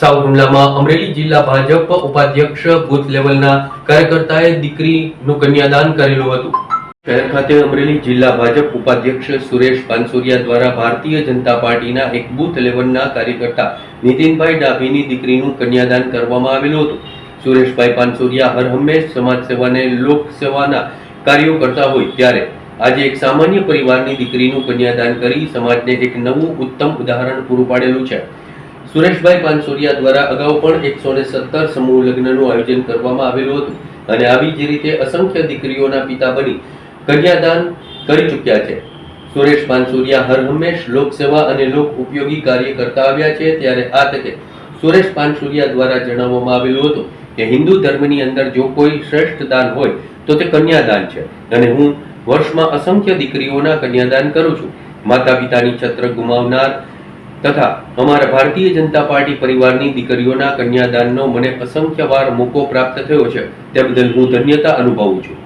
South હુમલામાં અમરેલી જિલ્લા ભાજપ ઉપાધ્યક્ષ બુથ લેવલના કાર્યકર્તાએ દીકરીનું કન્યાદાન કરેલું હતું. શહેર ખાતે અમરેલી જિલ્લા ભાજપ ઉપાધ્યક્ષ સુરેશ પાનસુરિયા દ્વારા ભારતીય જનતા પાર્ટીના એક બુથ લેવલના કાર્યકર્તા નીતિનભાઈ ડાભીની દીકરીનું કન્યાદાન કરવામાં આવેલું હતું. સુરેશભાઈ પાનસુરિયા હર હંમેશ સમાજ સેવાને લોક સેવાના કાર્યો કરતા હોય ત્યારે આજે એક સામાન્ય પરિવારની દીકરીનું કન્યાદાન કરી સમાજને એક નવું ઉત્તમ ઉદાહરણ પૂરું પાડેલું છે. સુરેશભાઈ પાનસોરિયા દ્વારા અગાઉ પણ એકસો ને સત્તર સમૂહ લગ્નનું આયોજન કરવામાં આવેલું હતું અને આવી જ રીતે અસંખ્ય દીકરીઓના પિતા બની કન્યાદાન કરી ચૂક્યા છે. સુરેશ પાનસુરિયા હર હંમેશ લોકસેવા અને લોક ઉપયોગી કાર્ય કરતા આવ્યા છે ત્યારે આ તકે સુરેશ પાનસુરિયા દ્વારા જણાવવામાં આવેલું હતું કે હિન્દુ ધર્મની અંદર જો કોઈ શ્રેષ્ઠ દાન હોય તો તે કન્યાદાન છે અને હું વર્ષમાં અસંખ્ય દીકરીઓના કન્યાદાન કરું છું. માતા પિતાની છત્ર ગુમાવનાર તથા અમારા ભારતીય જનતા પાર્ટી પરિવારની દીકરીઓના કન્યાદાનનો મને અસંખ્ય વાર મોકો પ્રાપ્ત થયો છે. તે બદલ હું ધન્યતા અનુભવું છું.